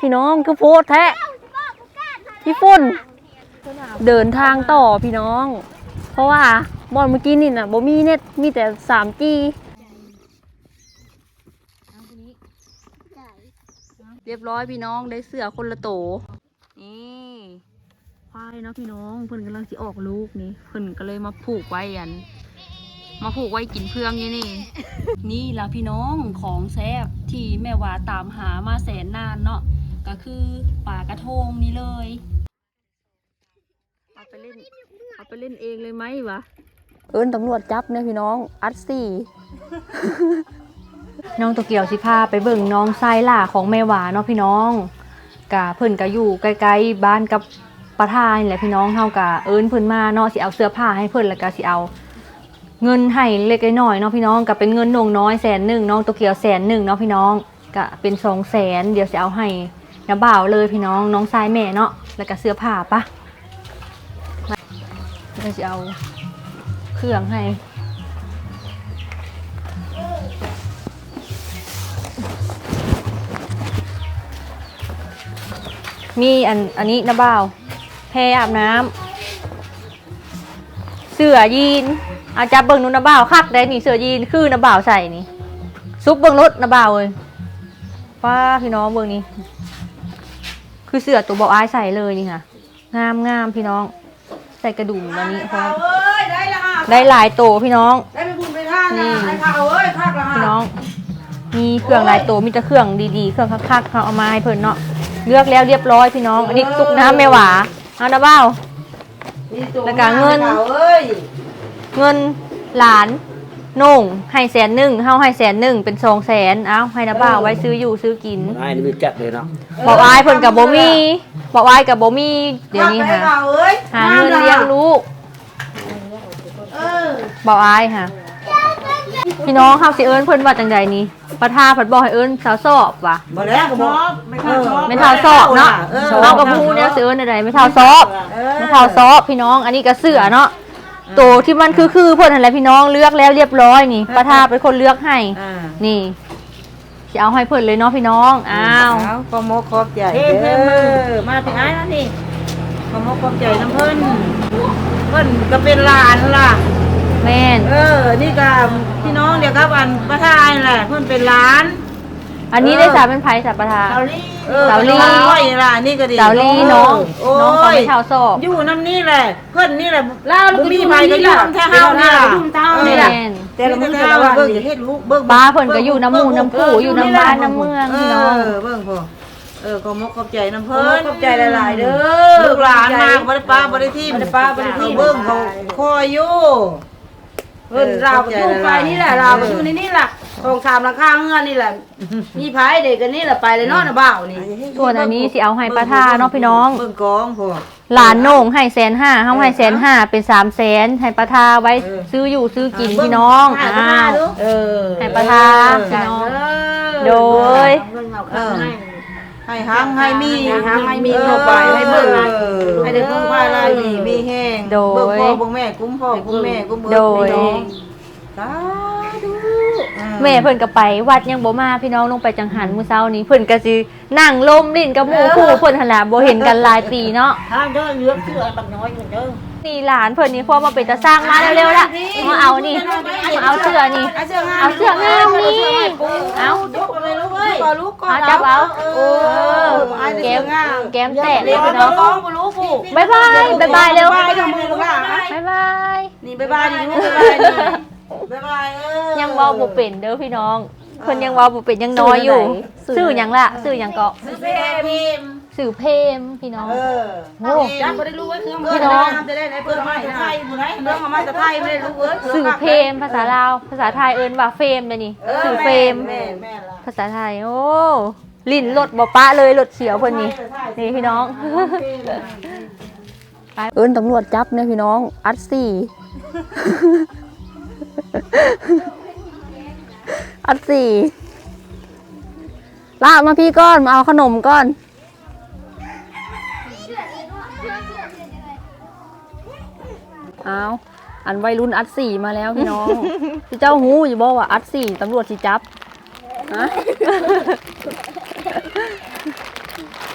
พี่น้องคือโพดแท้พี่ฝุ่น เดินทางต่อพี่น้อง เพราะว่าบอลเมื่อกี้นี่น่ะบ่มีเน็ตมีแต่ 3G เรียบร้อยพี่น้องได้เสือคนละโต นี่ควายเนาะพี่น้องเพิ่นกำลังสิออกลูกนี่เพิ่นก็เลยมาผูกไว้อัน มาผูกไว้กินเพื่องนี่นี่ นี่ละพี่น้องของแซบที่แม่วาตามหามาแสนนานเนาะ ก็คือปลากระทงนี่เลย เอาไปเล่น เอาไปเล่นเองเลยไหมวะ เอิ้นตำรวจจับเนี่ยพี่น้อง อัดสี่ น้องโตเกียวสิพาไปเบิ่งน้องไซล่าของแม่หวาเนาะพี่น้องกะเพิ่นก็อยู่ใกล้ๆบ้านกับปะทายนี่แหละพี่น้องเฮากะเอิ้นเพิ่นมาเนาะสิเอาเสื้อผ้าให้เพิ่นแล้วก็สิเอา เงินให้เล็กน้อยเนาะพี่น้องก็เป็นเงินนงน้อยแสนหนึ่งน้องโตเกียวแสนหนึ่งเนาะพี่น้องก็เป็นสองแสนเดี๋ยวจะเอาให้ น้าบ่าวเลยพี่น้องน้องชายแม่เนาะแล้วก็เสื้อผ้าปะเดี๋ยวจะเอาเครื่องให้มีอันอันนี้นะบ่าวแพรอาบน้ำเสื้อยีนอาจับเบิ่งนูนะบ่าวคักได้นี่เสื้อยีนคือนะบ่าวใส่นี่ซุปเบิ่งรถนะบ่าวเลยป้าพี่น้องเบิ่งนี่ คือเสื้อตัวบ่าวอายใส่เลยนี่ค่ะ งามงามพี่น้อง ใส่กระดุมอันนี้พร้อมเอ้ยได้ละฮะได้หลายโตวพี่น้อง ได้ไปบุญไปท่านนี่นะให้ข้าวเอ้ยข้าวละฮะพี่น้อง มีเครื่องหลายตัวมีแต่เครื่องดีๆ เครื่องคักๆเขาเอามาให้เพิ่นเนาะ เลือกแล้วเรียบร้อยพี่น้อง อันนี้ตุกน้ำแม่หวาเอานะเบ้านี่ตัวแล้วก็เงินข้าวเอ้ยเงินหลานโห น่งให้แสนหนึ่งเฮาให้แสนหนึ่งเป็นสองแสนเอาให้นะเบ้าไว้ซื้ออยู่ซื้อกินไอ้นี่มีจัดเลยเนาะบอกอายเพิ่นกับโบมี่บอกอายกับโบมี่เดี๋ยวนี้ข้าค่ะไปข้าวเอ้ยหาเงินเลี้ยงลูกเออบอกอายค่ะพี่น้องเฮาสิเอิ้นเพิ่นว่าจังใดนี่ประธาเพิ่นบอกให้เอิ้นสาวสอบว่ะบ่แล้วก็บอกไม่ข้าวชอบไม่เท่าสอบเนาะเออเอากับพูเนี่ยซื้อในใดไม่เท่าสอบเออไม่เท่าสอบพี่น้องอันนี้ก็เสือเนาะโตวที่มันคือคือเพิ่นอะไรพี่น้องเลือกแล้วเรียบร้อยนี่ประธาเป็นคนเลือกให้ อ่านี่จะเอาให้เพิ่นเลยเนาะพี่น้องอ้าวเอาก็มกขอบใจเพิ่มเพิ่มมาอมาเป็นไงแล้วนี่ก็มกขอบใจน้ำเพิ่นเพิ่นก็เป็นหลานล่ะ แม่นเออ นี่ก็พี่น้องเดียวกับอันประทายนั่นแหละ เพิ่นเป็นหลาน อันนี้ได้สาเป็นไผ่สาประธาเออสาวลี่น้อยล่ะนี่ก็ดีสาวลีน้องโอ้น้องเขายไม่เท่าสอบอยู่น้ำนี่แหละ เพิ่นนี่แหละเล่าแล้วก็บ่มีอยู่ไผก็อยู่นี่ล่ะน้ำแท้เฮานี่ล่ะอยู่น้ำเท้าเออนี่ล่ะแม่นแต่ละมื้อแต่ละวันเบิ่งอย่าเฮ็ดลูกเบิ่งบ้าเพิ่นก็อยู่น้ำหมู่น้ำผู้อยู่น้ำบ้านน้ำเมืองพี่น้อง เออเบิ่งพอเออขอมกขอบใจน้ำเพิ่นขอบใจหลายๆเด้อลูกหลานมากบ่ได้ป้าบ่ได้ทิ่มบ่ได้ป้าบ่ได้ทิ่ม เบิ่งเขาคอยอยู่ เพิ่นเราก็อยู่ไปนี่แหละเราก็อยู่ในนี่แหละตรงสามหลังคาเงื่อนนี่แหละมีไผเด็กกันนี่แหละไปเลยเนาะนะบ่าวนี่ส่วนอันนี้สิเอาให้ประธาเนาะพี่น้อง เบิ่งกองพอหลานโหน่งให้แสนห้าเฮาให้แสนห้าเป็นสามแสนให้ประทาไว้เออ ซื้ออยู่ซื้อกินพี่น้องให้อ้าประธาว ดูเออให้ประธาพี่น้องโดยเงินเอาเข้าให้ ให้หังให้มีให้หังให้มีเข้าไปให้เบิ่งออให้ได้พึ่งพาได้ดีมีแห้งโดย เบิ่งพ่อเบิ่งแม่กุ้มพ่อกุ้มแม่กุ้มเบิ่งโดย พี่น้องสาธุแม่เพิ่นก็ไปวัดยังบ่มาพี่น้องลงไปจังหันมื้อเช้านี้เพิ่นก็สินั่งลมลิ้นกับหมู่คู่เพิ่นหั่นล่ะบ่เห็นกันหลายปีเนาะถ้าเด้อเหลือเสื้อบักน้อยกันเด้อนี่หลานเพิ่นนี่พอมาเป็นตาสร้างมาเร็วๆล่ะมาเอานี่มาเอาเสื้อนี่ เอาเสื้องามเอาเสื้องามนี่ เอาลูกเอาลูกเอ้ ยเอาลูกก่อนเอาจับเอาเอเอออเอาแก้มเสื้องามแก้มแตกเลเดี๋ยยวพี่น้น้อองงบ่รู้ผู้บ๊ายบายบ๊ายบายเร็วบ๊ายบายกับมือลูกหลานนะบ๊ายบายนี่บ๊ายบายนี่ลูกบ๊ายบายนี่บ๊ายบายเออยังเว้าบ่เป็นเด้อพี่น้องเพิ่นยังเว้าบ่เป็นยังน้อยอยู่ชื่อหยังล่ะชื่อหยังเกาะ ซื้อเพพิม พ์ชื่อเพมพี่น้อง เออโอ้จับบ่ได้รู้ไว้เครื่องพี่น้องจะได้ไหนเปิดมาจะไทยผู้ไหนเรื่องมาจะไทยไม่ได้รู้เอ้ยสื่อเพมภาษาลาว ภาษาไทยเอิ้นว่าเฟมเด้อนี่สื่อเฟมแม่แม่ละภาษาไทย โอ้ ลิ้นรถบ่ปะเลยรถเขียวเพิ่นนี่ นี่พี่น้องไปเอิ้นตำรวจจับเนี่ยพี่น้อง อัดสี่ อัดสี่ลากมาพี่ก้อน มาเอาขนมก้อน เอาอันวัยรุ่นอัดสี่มาแล้วพี่น้อง พี่เจ้าหูอยู่บอกว่าอัดสี่ตำรวจสิจับฮะ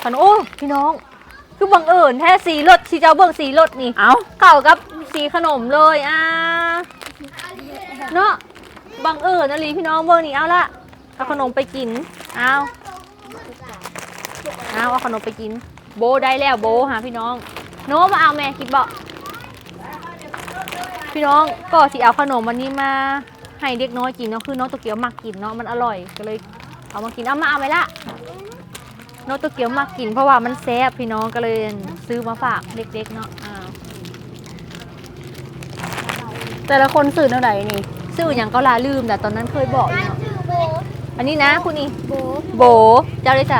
ขนมโอ้พี่น้อง คือบังเอิญแท้สีรถสีเจ้าเบิ่งสีรถนี่ เอาเข้ากับสีขนมเลยอ่าเนาะบังเอิญนะลีพี่น้องเบิ่งนี่เอาละเอาขนมไปกินเอาเอาเอาขนมไปกิน โบได้แล้วโบหาพี่น้อง โน้มาเอาแม่คิดบอก พี่น้องก็สิเอาขนมวันนี้มาให้เด็กน้อยกินเนาะคือน้องตัวเกียวมักกินเนาะมันอร่อยก็เลยเอามากินเอามาเอาไหมล่ะน้องตัวเกียวมักกิน เพราะว่ามันแซ่บพี่น้องก็เลยซื้อมาฝากเด็กๆเนาะอ้าวแต่ละคนสื่อเท่าไหร่นี่ซื้ออย่างก็ลาลืมแต่ตอนนั้นเคยบอกอยู่เนาะชื่อโบอันนี้นะคุณนี่โบโบเจ้าเลยจ้ะ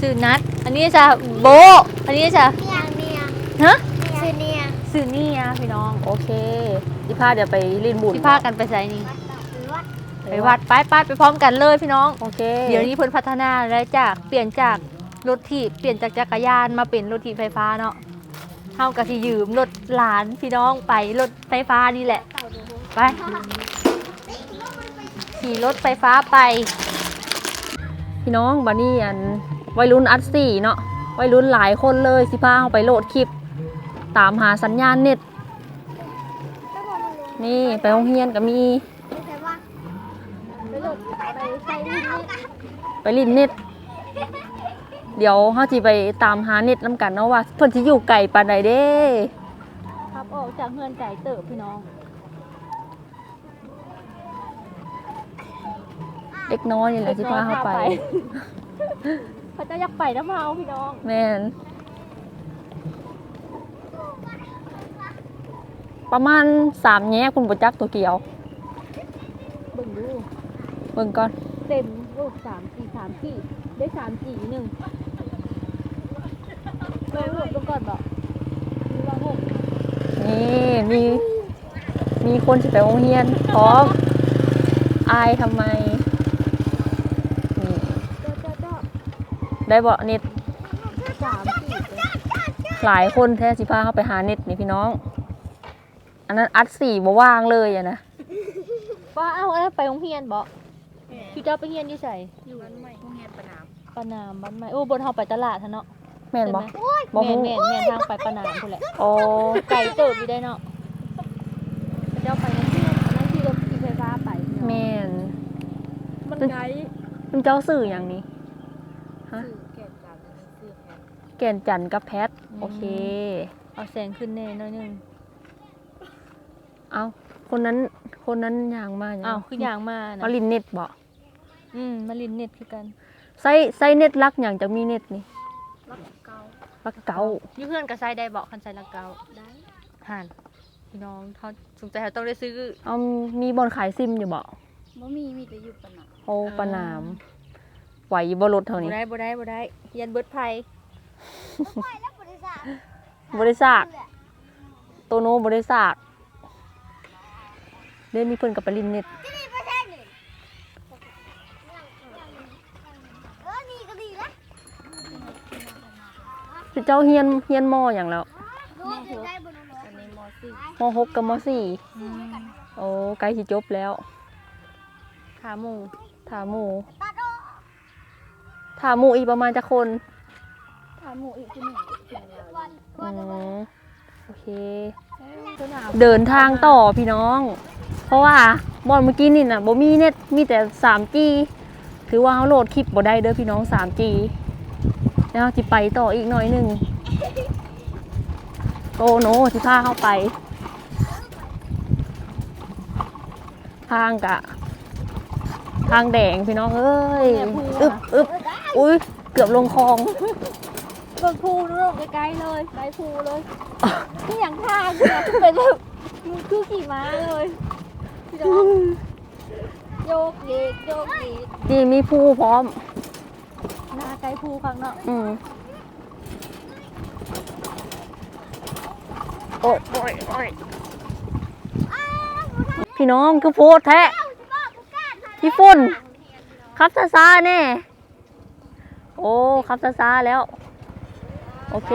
ซื้อนัด อันนี้จ้ะโบ อันนี้จ้ะ เนียเนีย ฮะ ชื่อเนีย ซื้อนี่อะพี่น้องโอเคสิพาเดี๋ยวไปลินบุญที่พากันไปใส่นี่หรือว่าไปวัดไปไปไปพร้อมกันเลยพี่น้องโอเค เดี๋ยวนี้เพิ่นพัฒนาแล้วจากเปลี่ยนจากรถที่เปลี่ยนจากจักรยานมาเป็นรถถีบไฟฟ้าเนาะเฮาก็สิยืมรถหลานพี่น้องไปรถไฟฟ้านี่แหละ ไป ขี่รถไฟฟ้าไป พี่น้องบันนี่อันวัยรุ่นอัดสี่เนาะวัยรุ่นหลายคนเลยสิพาเอาไปโหลดคลิป ตามหาสัญญาณเน็ต นี่ไปโรงเรียนก็มีแต่ว่าไปหลดไปใส่ลิ้นนี่ไปลินเน็ต เดี๋ยวเฮาสิไปตามหาเน็ตน้ำกันเนาะว่าเพิ่นสิอยู่ไกลปานใดเด้ครับออกจากเฮือนไก่เติบพี่น้อง เด็กน้อยนี่แหละสิพาเฮาไป เขาจะอยากไปน้ำเมาพี่น้อง แม่น ประมาณสามแง่คุณบ่จักตัวเกียวเบิ่งดูเบิ่งก่อนเต็มลูกสามสี่สามสี่ได้สามสี่หนึ่งเบิ่งลูกดูก่อนบอกมีว่าหกนี่มีมีคนสิไปโรงเรียนพร้อมอายทำไมนี่เจ้าเจ้าเจ้าได้บ่เน็ตสามสี่หลายคนแท้สิพาเขาไปหาเน็ตนี่พี่น้อง อันนั้นอัดสี่บ่ว่างเลยอะนะป้าเอาอะไรไปโรงเรียนบอกพี่เจ้าไปเรียนอยู่ใส่อยู่บ้านใหม่โรงเรียนประนามปานามบ้านใหม่โอ้บนเฮาไปตลาดทะเนาะแม่นบ่ใช่ไหบ่แม่ฮู้นแม่นแม่นทางไปปานามพุ่นแหละโอ้ไก่เติบอยู่ได้เนาะพี่เจ้าไปโรงเรียนอันนั้นที่รถขี่ไฟฟ้าไปเนาะแม่นมันไกลคุณเจ้าสื่ออย่างนี้ฮะแก่การซื้อแพทแก่นจันทร์กับแพทโอเค เอาแสงขึ้นแน่หน้อยหนึง เอาคนนั้นคนนั้นอย่างมากอ้าวคืออย่างมานะเอาลินเน็ตบ่อืมมาลินเน็ตคือกันใส่ใส่เน็ตลักอย่างจะมีเน็ตนี่รับเก่าลักเก่าอยู่เพื่อนกับไซได้บอกคันไซละเกาได้ห่านพี่น้องเขาสงสัยเขาต้องได้ซื้อเอามีบอลขายซิมอยู่บ่บ่มีมีแต่อยู่ปะหนักโอ้ปะนามไหวบ่รถเท่าบ่นี้ได้บ่ได้บ่ได้ยันเบิดไพไปแล้วบริษัทบริษัทตัวโน้บริษัท เล่นมีเพิ่นกับปรินเน็ตที่นี่ประเทศนี่เออนี่ก็ดีแล้วคือเจ้าเฮียนเฮียนมออย่างแล้วรู้จะได้บนรถอันนี้มอสี่มหกกับมสี่โอ้ใกล้สิจบแล้วขาหมูถามหมู่ตัดออกถามหมู่อีกประมาณจะคนถามหมูอีกทีหนึ่งวันอืมโอเคสนามเดินทางต่อพี่น้อง เพราะว่าบอลเมื่อกี้นี่น่ะบ่มีเน็ตมีแต่ 3G ถือว่าเขาโหลดคลิปบ่ได้เด้อพี่น้อง 3G แล้วจิไปต่ออีกหน่อยหนึ่งโตโนสิพาเข้าไป ทางกะ ทางแดงพี่น้องเอ้ยอึบอึบอุ้ยเกือบลงคลองเบิ่งภูนู่นใกลๆเลยใกล้ภูเลยที่อย่างทางเนี่ยเป็นแบบมันคือขี่ม้าเลย พี่น้องโยกเยกโยกเยกนี่มีผู้พร้อม หน้าใกล้ภูข้างเนาะอืมโอ้ยโอ้ยโอ้ยพี่น้องคือโพดแท้พี่ฝุ่นขับซาซาๆแน่โอ้ขับซาซาๆแล้ว โอเค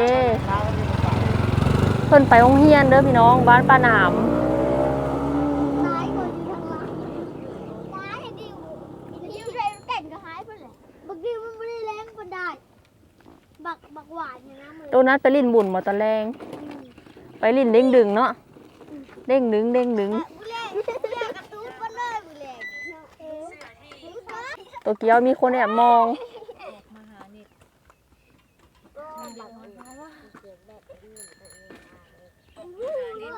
เพิ่นไปโรงเรียนเด้อพี่น้องบ้านป้าหนาม ซ้ายคนอยู่ทางหลังซ้ายดิวดิวเก่งก็หายไปเลยบางทีมันไม่ได้แรงก็ได้ บักบักหวานอยู่ นัทไปลิ้นบุญมาตอนแรงไปลิ้นเด้งดึงเนาะเด้งดึงเด้งดึงตัวเกียวมีคนแอบมอง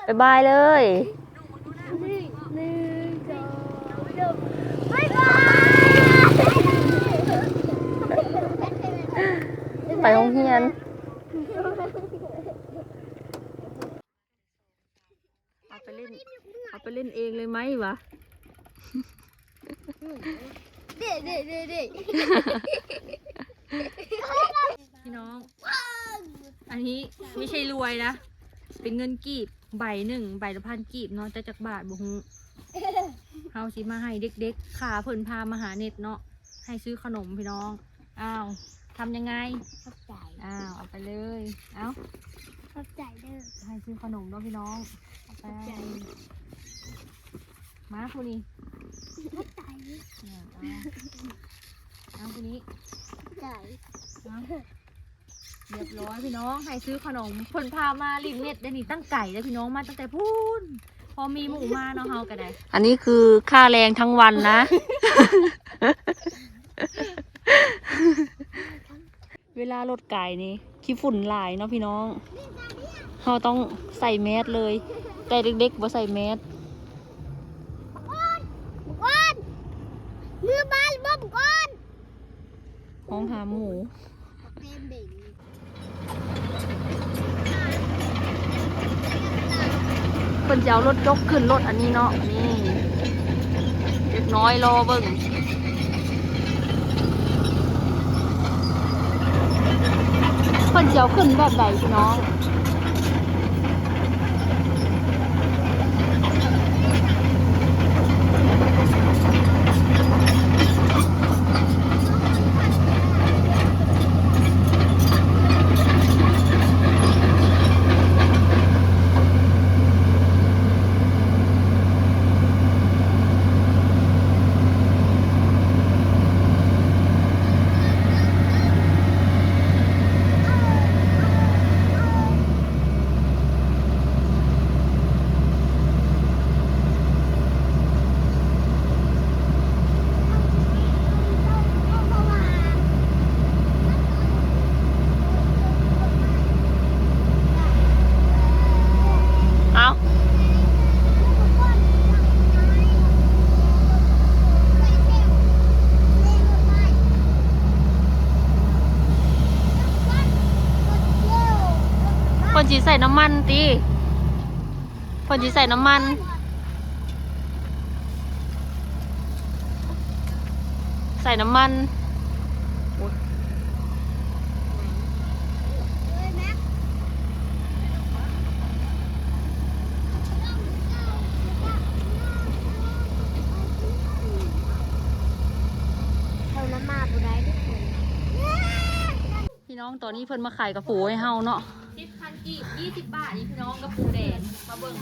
บายบายเลยหนึ่งสองสามบ๊ายบายไปห้องเฮียน เอาไปเล่น เอาไปเล่นเองเลยไหมวะ เด็ดเด็ดเด็ดเด็ดพี่น้อง อันนี้ไม่ใช่รวยนะ เป็นเงินกีบใบหนึ่งใบละพันกีบเนาะจะจากบาทบุฮุเฮาสิมาให้เด็กๆขาเพิ่นพามาหาเน็ตเนาะให้ซื้อขนมพี่น้อง อ้าว ทำยังไง ขอบใจ อ้าว เอาไปเลย เอ้าขอบใจเด้อ ให้ซื้อขนมเนาะพี่น้อง เอาไปมาคนนี้ขอบใจเนี่ยเอาเอาคนนี้ขอบใจเอาเรียบร้อยพี่น้อง ให้ซื้อขนมเพิ่นพามาลิงเน็ตได้นี่ตั้งไก่แล้วพี่น้องมาตั้งแต่พูนพอมีหมูมาเนาะเฮาก็ได้ อันนี้คือค่าแรงทั้งวันนะเว ลารถไก่นี่ขี้ฝุ่นหลายเนาะพี่น้องเราต้องใส่แมสเลย แต่เด็กๆบ่ใส่แมสบุกอนมือบ้านบ่บุกอนห้องหาหมูเป็นเด็กเพิ่นจะเอารถยกขึ้นรถอันนี้เนาะนี่เด็กน้อยรอเบิ่ง เพิ่นจะเอาขึ้นแบบใดพี่น้อง เอา ใส่น้ำมันติเพิ่นสิใส่น้ำมัน ใส่น้ำมันน้ำมาบุได้ทุกคนพี่น้องตอนนี้เพิ่นมาขายกระปูให้เฮาเนาะ กีบยี่สิบบาทนี่พี่น้องกับปูแดงมาเบิ่ง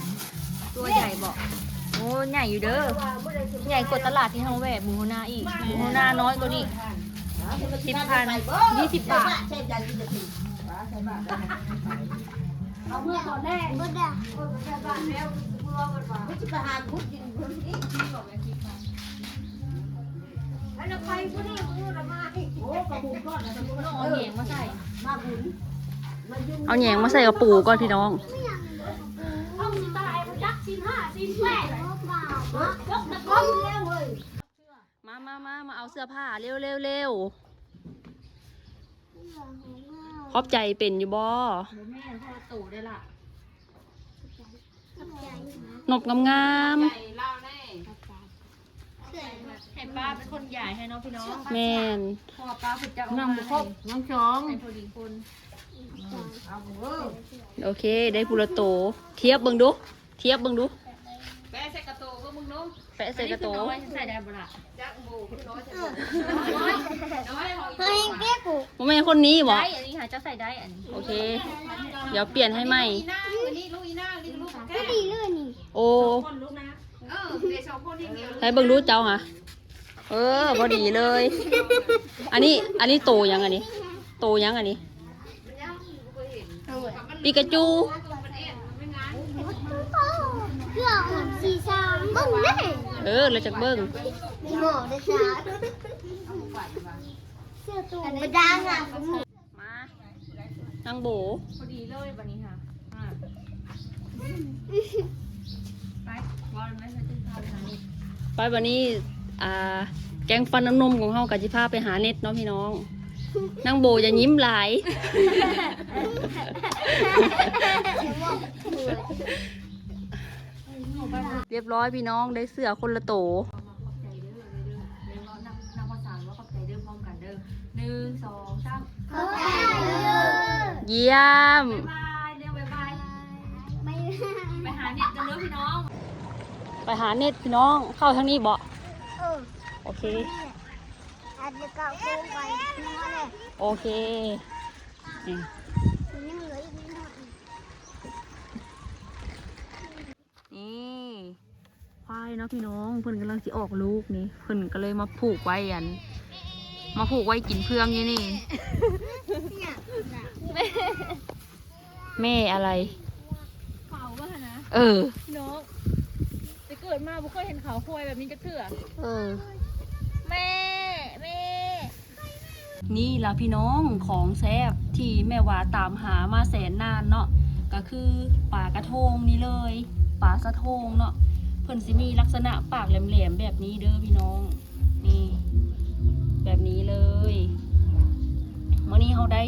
ตัวใหญ่บอกโอ้ใหญ่อยู่เด้อใหญ่กว่าตลาดที่เฮาแหวกหมูนาอีกหมูนาน้อยกว่านี้สิบพันยี่สิบบาทเอาเมื่อก่อนแน่บ่ได้จะไปหาพุทธยิงพุทธนี่แล้วไปพุทธนี่พุทธมาโอ้กระบุกก้อนนะกระบุกก้อนเอาเหนียงมาใส่มาบุญ เอาแหยงมาใส่กระปูก่อนพี่น้องต้องตายมันจักสิบห้าสิบแปดบ่บ่ยกตะก้อนแล้วเว้ยมามามามาเอาเสื้อผ้าเร็วเร็วเร็วขอบใจเป็นอยู่บ่หมูแม่พ่อตู่ได้ละนบงามใหญ่เล่าแน่ให้ป้าเป็นคนใหญ่ให้น้องพี่น้องๆแม่นพ่อป้าฝึกจะเอานั่งมาบุกครบน้องสองให้พอดีคนเอาเออ โอเค ได้พูละโต เทียบเบิ่งดู เทียบเบิ่งดู แปะใส่กระโตก็มึงนู้แปะใส่กระโตน้อยใส่ได้บ่ล่ะจักโบน้อยใส่น้อยเฮ้ยเปี้ยกูบ่แม่นคนนี้บ่ได้อันนี้หาจะใส่ได้อันนี้โอเค เดี๋ยวเปลี่ยนให้ใหม่ก็ดีเลยนี่ โอ้ให้เบิ่งดูเจ้าหะเออพอดีเลย อันนี้ อันนี้โตยังอันนี้ โตยังอันนี้ ปิกาจูเพื่ออนสีสามบึ้งได้เออเราจากเบิ้งมีหมอได้จ้าเสื้อตัวมาดังอะมานางโบพอดีเลยวันนี้ค่ะไปวอลไหมเราจะพาไปหาเน็ตไปวันนี้อ่าแกงฟันน้ำนมของเฮากับจิพาไปหาเน็ตเนาะพี่น้อง นางโบอย่ายิ้มหลาย เรียบร้อยพี่น้องได้เสื้อคนละโตเด้อเด้อเด้อเดี๋ยวเรานับนับภาษาว่าขอบใจเด้อพร้อมกันเด้อหนึ่งสองสามเยี่ยมบ๊ายบายเร็วบ๊ายบายไม่ไปหาเน็ตกันเด้อพี่น้อง ไปหาเน็ตพี่น้องเข้าทางนี้บ่เออโอเค อาจจะเก่าโกงไปนั่นแหละโอเคนี่ยังเหลืออีกนิดหน่อยนี่ควายเนาะพี่น้องเพิ่นกำลังสิออกลูกนี่เพิ่นก็เลยมาผูกไว้อัน มาผูกไว้กินเพื่องนี่นี่แม่อะไร เขาป่ะนะเออ พี่น้องจะเกิดมาบุเคยเห็นเขาควายแบบนี้จะเถื่อ เออ แม่แม่นี่ล่ะพี่น้องของแซบที่แม่วาตามหามาแสนนานเนาะก็คือปลากระทงนี่เลยปลาสะทงเนาะเพิ่นสิมีลักษณะปากแหลมๆแบบนี้เด้อพี่น้อง นี่ แบบนี้เลยเมื่อนี้เขาได้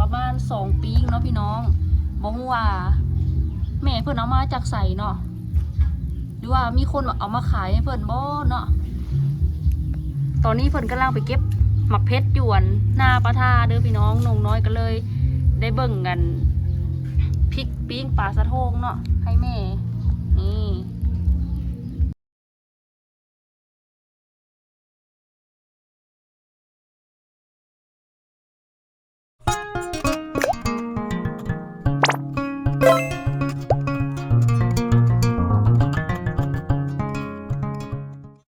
ประมาณสองปีเนาะพี่น้องบอกว่าแม่เพิ่นเอามาจากใสเนาะหรือว่ามีคนเอามาขายให้เพิ่นบ่เนาะ ตอนนี้เพิ่นกำลังไปเก็บหมักเพชรหยวนหน้าปะทาเด้อพี่น้องนงน้อยก็เลย ได้เบิ่งกันพริกปิ้งปลาสะโทงเนาะให้แม่